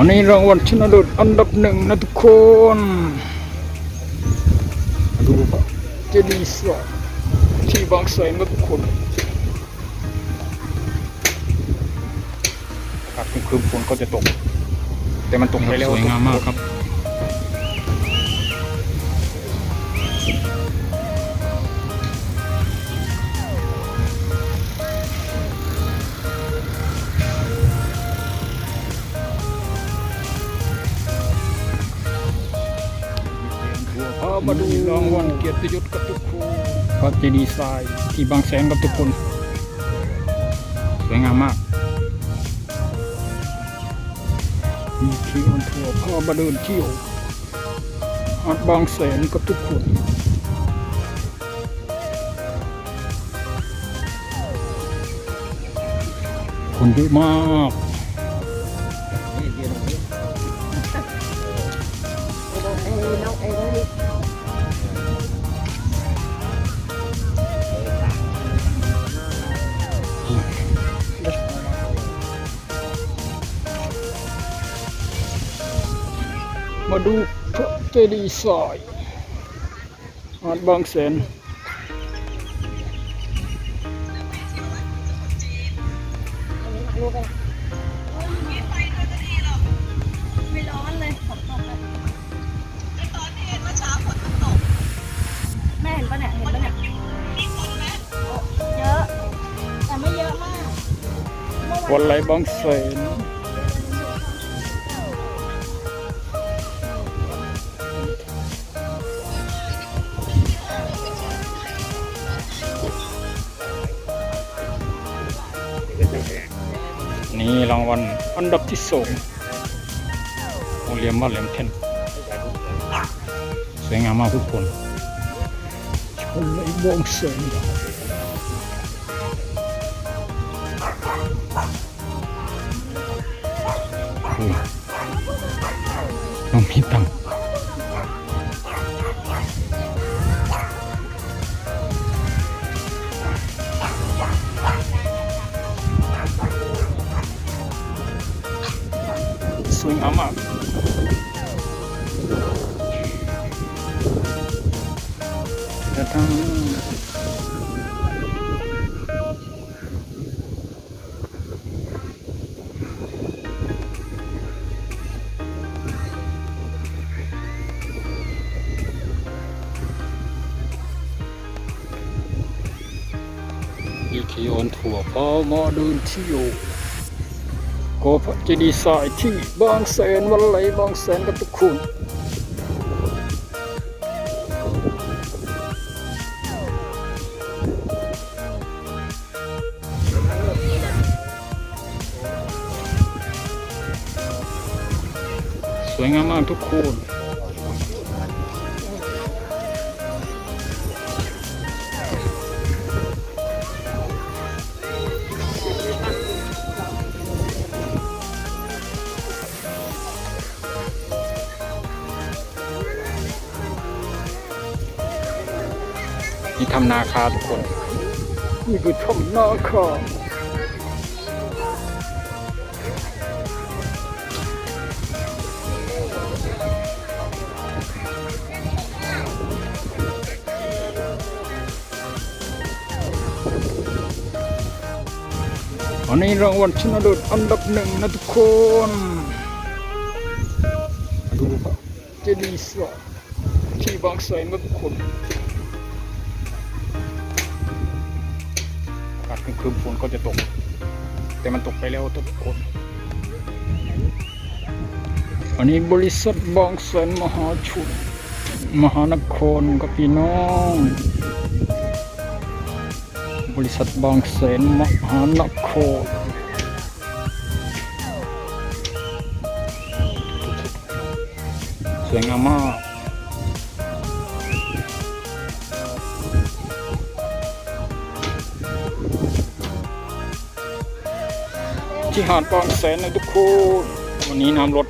อันนี้รางวัลชนะเลิศอันดับหนึ่งนะทุกคนมาดูครับเจดีย์สองที่บางแสนนะทุกคนครับคืนฝนก็จะตก แต่มันตกไปแล้วสวยงามมากครับ มาดูรางวัลเกียรติยศกับทุกคนพระเจดีย์ทรายที่บางแสนกับทุกคนสวยงามมากมีที่ยวทัวร์พามาเดินเที่ยวหาดบางแสนกับทุกคนคนเยอะมาก ไหมเยอะแต่ไม่เยอะมากเมื่อวัวันนไหลบางแสน นี่รางวัลอันดับที่สองโรงเรียนบ้านแหลมเทนสวยงามมากทุกคนชนไหลบางแสนอุ้ยต้องมีตังค์ วยงามมากจะทำอีคีออนทัวร์พอมาเดิ ก็พระเจดีย์ทรายที่บางแสนวันไหลบางแสนกับทุกคนสวยงามมากทุกคน นี่ทำนาคาทุกคน นี่คือถ้ำนาคาอันนี้รางวัลชนะเลิศอันดับหนึ่งนะทุกคนดูครับเจดีย์สอที่บางแสนนะทุกคน อากาศคืนฝนก็จะตก แต่มันตกไปแล้วทุกคนอันนี้บริษัทบางแสนมหาชุนมหานครกับพี่น้อง บริษัทบางแสนมหานครสวยงามมาก ที่หาดบางแสนนะทุกคนวันนี้น้ำลด